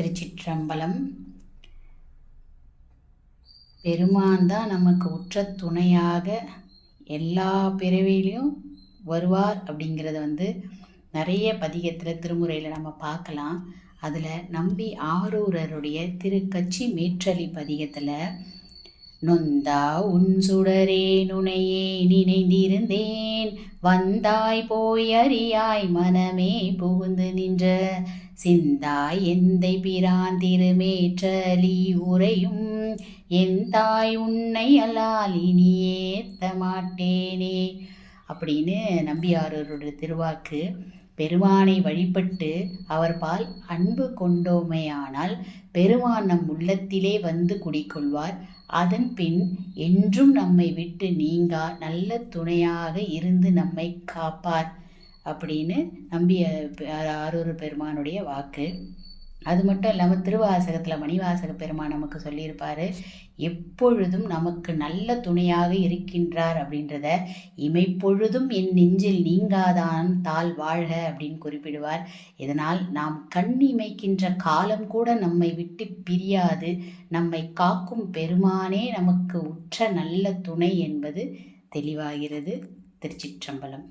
திருச்சிற்றம்பலம். பெருமான் தான் நமக்கு உற்ற துணையாக எல்லா பிறவிலையும் வருவார் அப்படிங்கிறத வந்து நிறைய பதிகத்தில் திருமுறையில் நம்ம பார்க்கலாம். அதில் நம்பி ஆரூரருடைய திருக்கட்சி மேற்றலி பதிகத்தில் நொந்தா உன் சுடரே நுணையே நினைந்திருந்தேன். வந்தாய் போயறியாய் மனமே புகுந்து நின்ற. சிந்தாய் எந்தை பிரான் திருமேற்றலி உரையும் என் தாய் உன்னை அல்லால் இனி ஏத்த மாட்டேனே. அப்படின்னு நம்பியாரூரோட திருவாக்கு பெருமானை வழிபட்டு அவர் பால் அன்பு கொண்டோமையானால் பெருமான் நம் உள்ளத்திலே வந்து குடிக்கொள்வார் அதன் பின் என்றும் நம்மை விட்டு நீங்கா நல்ல துணையாக இருந்து நம்மை காப்பார். அப்படின்னு நம்பிய ஆரூர் பெருமானுடைய வாக்கு. அது மட்டும் இல்லாமல் திருவாசகத்தில் மணிவாசக பெருமான் நமக்கு சொல்லியிருப்பார் எப்பொழுதும் நமக்கு நல்ல துணையாக இருக்கின்றார் அப்படின்றத இமைப்பொழுதும் என் நெஞ்சில் நீங்காதான் தாள் வாழ்க அப்படின்னு குறிப்பிடுவார். இதனால் நாம் கண் இமைக்கின்ற காலம் கூட நம்மை விட்டு பிரியாது. நம்மை காக்கும் பெருமானே நமக்கு உற்ற நல்ல துணை என்பது தெளிவாகிறது. திருச்சிற்றம்பலம்.